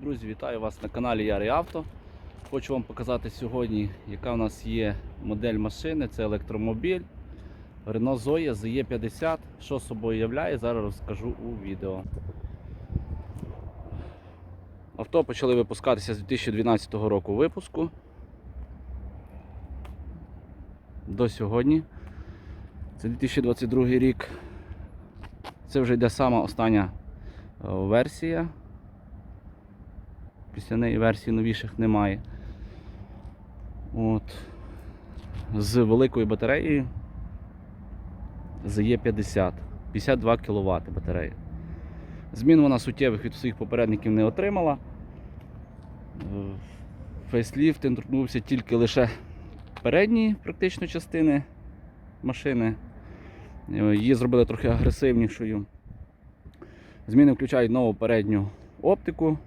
Друзі, вітаю вас на каналі Ярий Авто. Хочу вам показати сьогодні, яка у нас є модель машини. Це електромобіль Renault Zoe ZE50. Що собою являє, зараз розкажу у відео. Авто почали випускатися з 2012 року випуску. До сьогодні. Це 2022 рік. Це вже йде сама остання е, версія. Після неї версій новіших немає. От. З великою батареєю ZE50. 52 кВт батарея. Змін вона суттєвих від своїх попередників не отримала. Е, Фейсліфт торкнувся тільки лише передньої практично частини машини. Її зробили трохи агресивнішою. Зміни включають нову передню оптику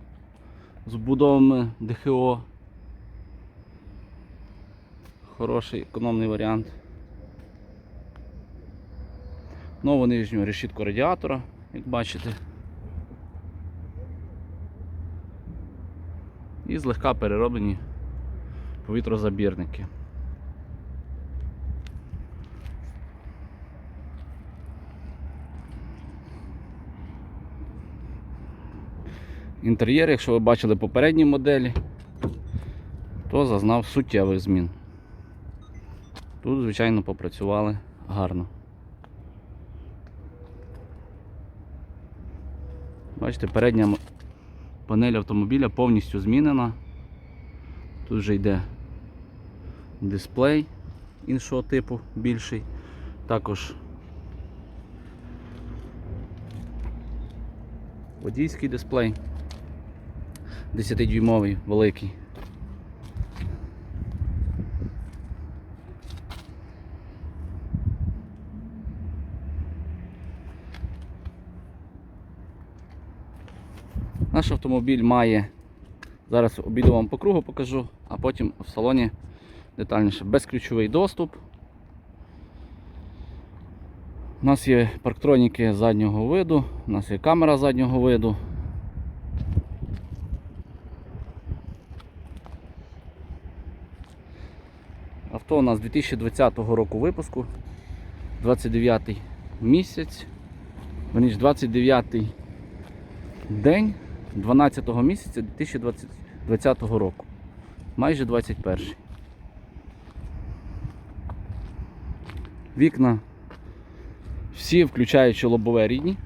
з будовами ДХО. Хороший економний варіант. Нову нижню решітку радіатора, як бачите. І злегка перероблені повітрозабірники. Інтер'єр, якщо ви бачили попередні моделі, то зазнав суттєвих змін. Тут, звичайно, попрацювали гарно. Бачите, передня панель автомобіля повністю змінена. Тут вже йде дисплей іншого типу більший. Також водійський дисплей. 10-дюймовий великий. Наш автомобіль має, зараз обіду вам по кругу покажу, а потім в салоні детальніше. Безключовий доступ. У нас є парктроніки заднього виду, у нас є камера заднього виду. Авто у нас 2020 року випуску, 29 місяць, верніше 29 день 12 місяця 2020 року. Майже 21. Вікна всі, включаючи лобове рідні.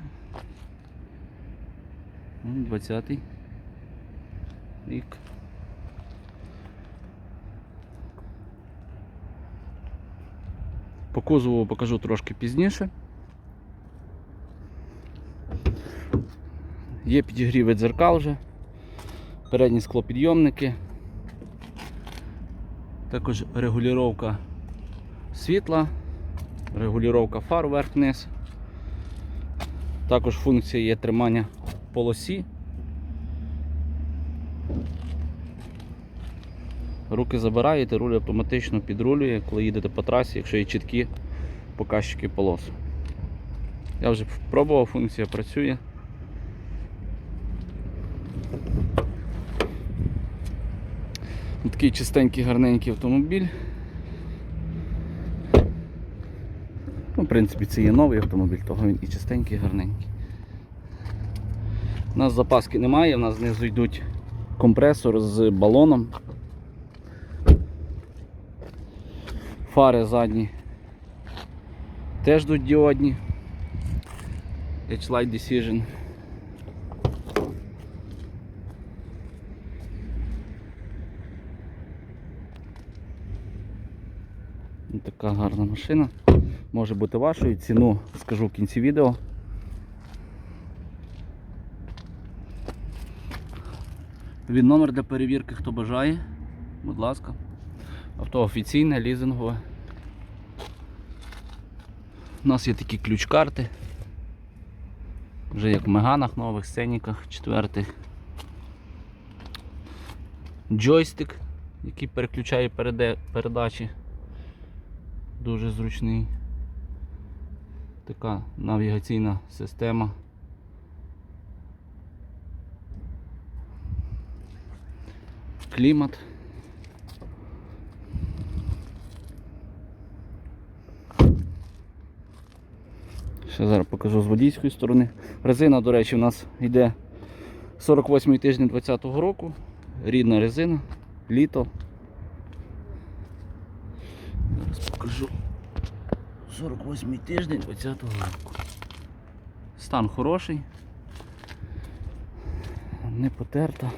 20 рік. По кузову покажу трошки пізніше. Є підігріви дзеркал вже, передні склопідйомники, також регулювання світла, регулювання фар вверх-вниз. Також функція є тримання полосі. Руки забираєте, руль автоматично підрулює, коли їдете по трасі, якщо є чіткі показчики полос. Я вже пробував, функція працює. Такий чистенький, гарненький автомобіль. Ну, в принципі, це є новий автомобіль, того він і чистенький, і гарненький. У нас запаски немає, у нас знизу йдуть компресор з балоном. Фари задні теж йдуть діодні. H-Light Decision. Така гарна машина. Може бути вашою. Ціну скажу в кінці відео. Він номер для перевірки, хто бажає. Будь ласка. Авто офіційне, лізингове. У нас є такі ключ-карти. Вже як в Меганах нових, сценіках, четвертих. Джойстик, який переключає передачі. Дуже зручний. Така навігаційна система. клімат. Ще зараз покажу з водійської сторони. Резина, до речі, у нас йде 48 тиждень 2020 року. Рідна резина, літо. Зараз покажу. 48 тиждень 2020 року. Стан хороший. Не потерта.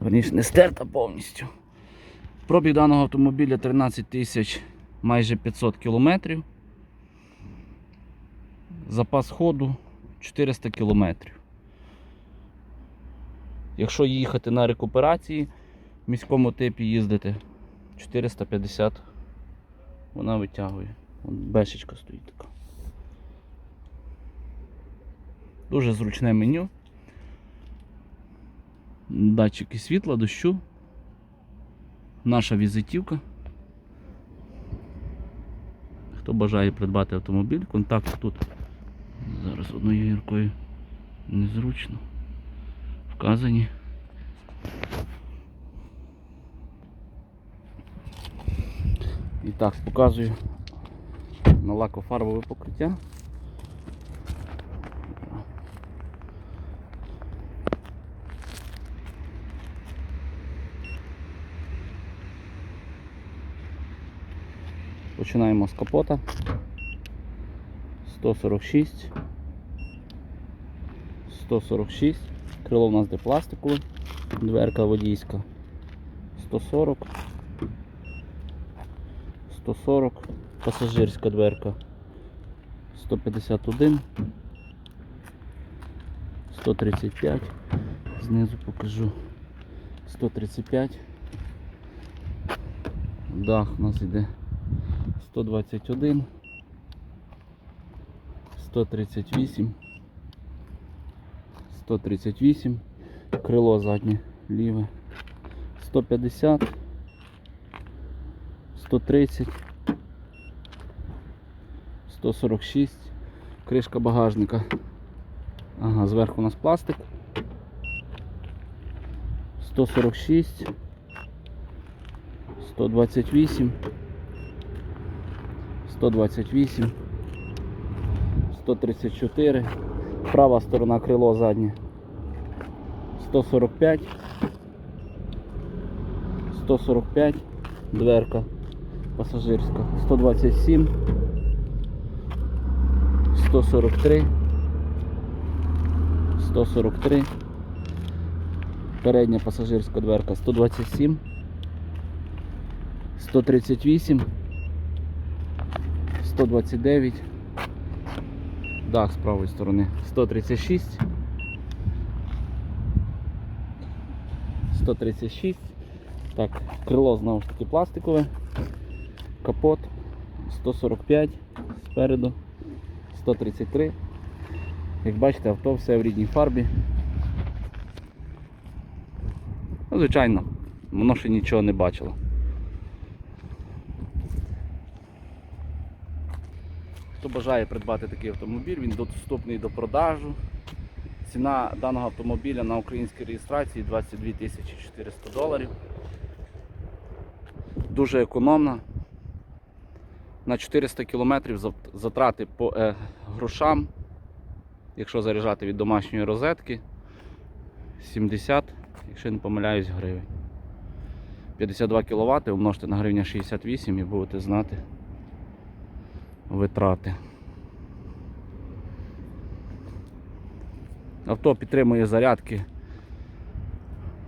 Верніше, не стерта повністю. Пробіг даного автомобіля 13 тисяч майже 500 кілометрів. Запас ходу 400 кілометрів. Якщо їхати на рекуперації, в міському типі їздити 450 вона витягує. Бешечка стоїть така. Дуже зручне меню. Датчики світла, дощу. Наша візитівка. Хто бажає придбати автомобіль, контакт тут. Зараз одною гіркою незручно. Вказані. І так, показую на лакофарбове покриття. Починаємо з капота. 146. 146. Крило у нас де пластикове. Дверка водійська. 140. 140. Пасажирська дверка. 151. 135. Знизу покажу. 135. Дах у нас йде 121. 138. 138. Крило заднє ліве. 150. 130. 146. Кришка багажника. Ага, зверху у нас пластик. 146. 128. 128. 134. Права сторона крило заднє. 145. 145. Дверка пасажирська. 127. 143. 143. Передня пасажирська дверка 127. 138. 129. Дах з правої сторони 136. 136. Так, крило знову ж таки пластикове. Капот 145 спереду. 133. Як бачите, авто все в рідній фарбі. Ну, звичайно, воно ще нічого не бачило. Хто бажає придбати такий автомобіль, він доступний до продажу. Ціна даного автомобіля на українській реєстрації 22 тисячі 400 доларів. Дуже економна. На 400 кілометрів затрати по е, грошам, якщо заряджати від домашньої розетки, 70, якщо не помиляюсь, гривень. 52 кВт умножте на гривня 68 і будете знати витрати. Авто підтримує зарядки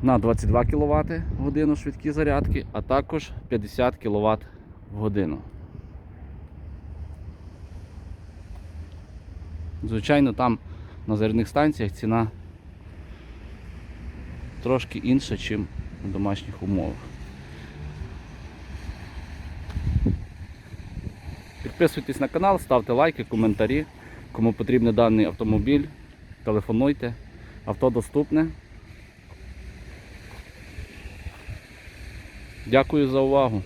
на 22 кВт в годину швидкі зарядки, а також 50 кВт в годину. Звичайно, там на зарядних станціях ціна трошки інша, ніж в домашніх умовах. Підписуйтесь на канал, ставте лайки, коментарі. Кому потрібен даний автомобіль, телефонуйте. Авто доступне. Дякую за увагу.